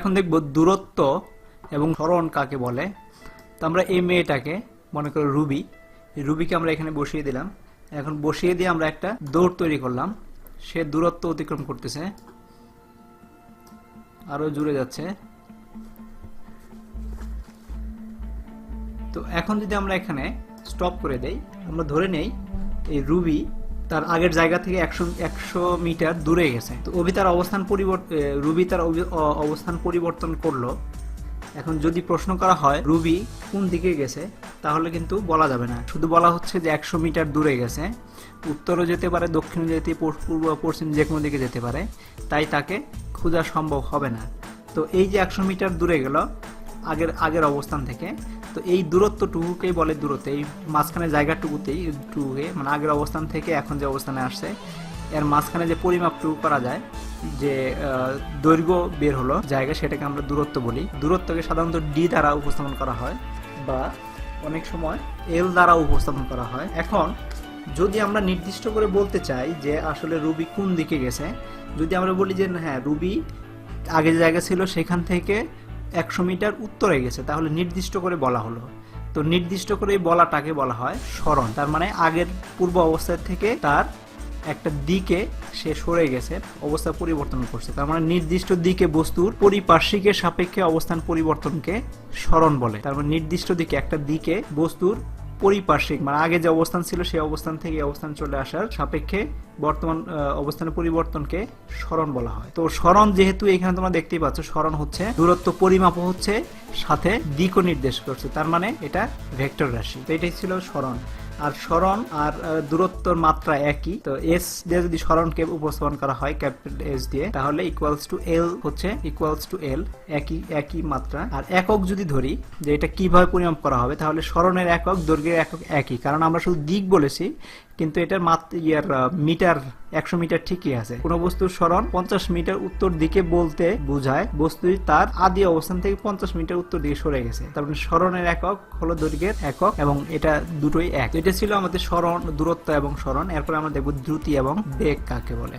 এখন দেখব দূরত্ব এবং সরণ কাকে বলে। তো আমরা এই মেয়েটাকে, মনে করো রুবি রুবিকে আমরা এখানে বসিয়ে দিলাম। এখন বসিয়ে দিয়ে আমরা একটা দৌড় তৈরি করলাম। সে দূরত্ব অতিক্রম করতেছে। আরও জুড়ে যাচ্ছে। তো এখন যদি আমরা এখানে স্টপ করে দেই, আমরা ধরে নেই, এই রুবি তার আগের জায়গা থেকে একশো একশো মিটার দূরে গেছে। তো অভি তার অবস্থান পরিবর্তন রুবি তার অবি- অবস্থান পরিবর্তন করল। এখন যদি প্রশ্ন করা হয়, রুবি কোন দিকে গেছে, তাহলে কিন্তু বলা যাবে না। শুধু বলা হচ্ছে যে একশো মিটার দূরে গেছে। উত্তরও যেতে পারে দক্ষিণে যেতে পূর্ব, পশ্চিম যে কোনো দিকে যেতে পারে। তাই তাকে খোঁজা সম্ভব হবে না। তো এই যে একশো মিটার দূরে গেল, আগের আগের অবস্থান থেকে তো এই দূরত্বটুকুকেই বলে দূরত্ব। এই মাঝখানে জায়গাটুকুতেই টুকুকে মানে আগের অবস্থান থেকে এখন যে অবস্থানে আসছে, এর মাঝখানে যে পরিমাপটুকু করা যায়, যে দৈর্ঘ্য বের হলো, জায়গা সেটাকে আমরা দূরত্ব বলি। দূরত্বকে সাধারণত ডি দ্বারা উপস্থাপন করা হয় বা অনেক সময় এল দ্বারা উপস্থাপন করা হয়। এখন, যদি আমরা নির্দিষ্ট করে বলতে চাই যে আসলে রুবি কোন দিকে গেছে, যদি আমরা বলি যে হ্যাঁ রুবি আগে জায়গা ছিল সেখান থেকে একশো মিটার উত্তরে গেছে, তাহলে নির্দিষ্ট করে বলা হলো। তো নির্দিষ্ট করে বলাটাকে বলা হয় স্মরণ। তার মানে আগের পূর্ব অবস্থা থেকে তার একটা দিকে সে সরে গেছে, অবস্থা পরিবর্তন করছে। তার মানে নির্দিষ্ট দিকে বস্তুর পরিপার্শ্বিকের সাপেক্ষে অবস্থান পরিবর্তনকে স্মরণ বলে। তার মানে নির্দিষ্ট দিকে একটা দিকে বস্তুর পরিপার্শ্বিক মানে আগে যে অবস্থান ছিল সেই অবস্থান থেকে অবস্থান চলে আসার সাপেক্ষে বর্তমান অবস্থানের পরিবর্তনকে স্মরণ বলা হয়। তো স্মরণ যেহেতু এখানে তোমরা দেখতেই পাচ্ছ, স্মরণ হচ্ছে দূরত্ব পরিমাপ হচ্ছে সাথে দিকও নির্দেশ করছে, তার মানে এটা ভেক্টর রাশি। তো এটাই ছিল স্মরণ। আর স্মরণ আর দূরত্বর মাত্রা একই। তো এস দিয়ে যদি স্মরণকে উপস্থাপন করা হয়, ক্যাপিটাল এস দিয়ে, তাহলে ইকুয়ালস টু এল হচ্ছে ইকুয়ালস টু এল একই একই মাত্রা। আর একক যদি ধরি, যে এটা কীভাবে পরিমাপ করা হবে, তাহলে স্মরণের একক, দৈর্ঘ্যের একক একই। কারণ আমরা শুধু দিক বলেছি কিন্তু এটার মাত্র ইয়ার মিটার, একশো মিটার ঠিকই আছে। কোন বস্তুর স্মরণ পঞ্চাশ মিটার উত্তর দিকে বলতে বোঝায় বস্তু তার আদি অবস্থান থেকে পঞ্চাশ মিটার উত্তর দিকে সরে গেছে। তার মানে স্মরণের একক হলো দৈর্ঘ্যের একক এবং এটা দুটোই এক। এটা ছিল আমাদের স্মরণ দূরত্ব এবং স্মরণ এরপরে আমরা দেখব দ্রুতি এবং বেগ কাকে বলে।